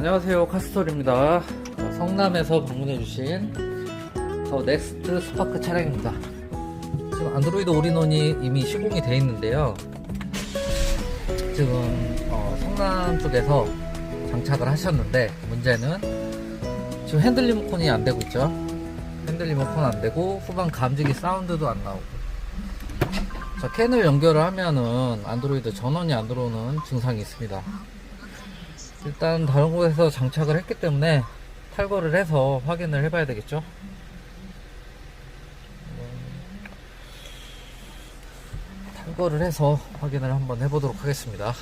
안녕하세요 카스톨입니다. 자, 성남에서 방문해주신 더 넥스트 스파크 차량입니다. 지금 안드로이드 올인원이 이미 시공이 되어 있는데요. 지금 어, 성남 쪽에서 장착을 하셨는데 문제는 지금 핸들 리모컨이 안 되고 있죠. 핸들 리모컨 안 되고 후방 감지기 사운드도 안 나오고. 자 캔을 연결을 하면은 안드로이드 전원이 안 들어오는 증상이 있습니다 일단 다른 곳에서 장착을 했기 때문에 탈거를 해서 확인을 해봐야 되겠죠. 음, 탈거를 해서 확인을 한번 해보도록 하겠습니다.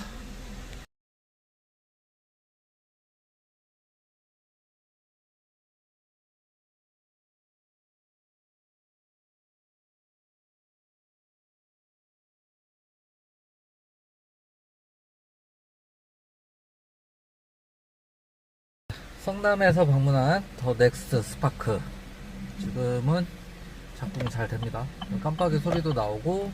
성남에서 방문한 더 넥스트 스파크. 지금은 작동이 잘 됩니다. 깜빡이 소리도 나오고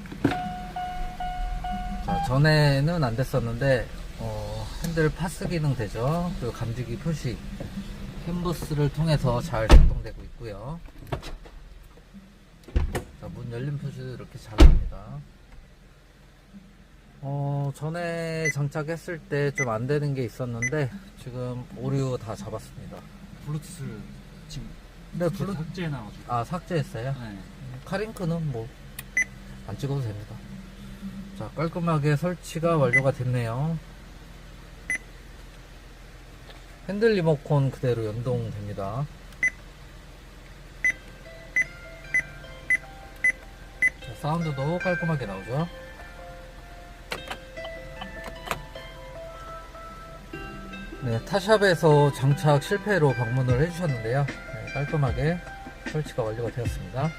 자, 전에는 안 됐었는데 어, 핸들 파스 기능 되죠? 그리고 감지기 표시. 캔버스를 통해서 잘 작동되고 있고요. 자, 문 열림 표시도 이렇게 잘 나옵니다. 어, 전에 장착했을 때 좀 안 되는 게 있었는데 지금 오류 다 잡았습니다. 블루투스 지금 네, 블루 삭제 나와가지고 아 삭제했어요. 네. 카링크는 뭐 안 찍어도 됩니다. 자 깔끔하게 설치가 완료가 됐네요. 핸들 리모컨 그대로 연동됩니다. 자, 사운드도 깔끔하게 나오죠. 네, 타샵에서 장착 실패로 방문을 해주셨는데요. 네, 깔끔하게 설치가 완료가 되었습니다.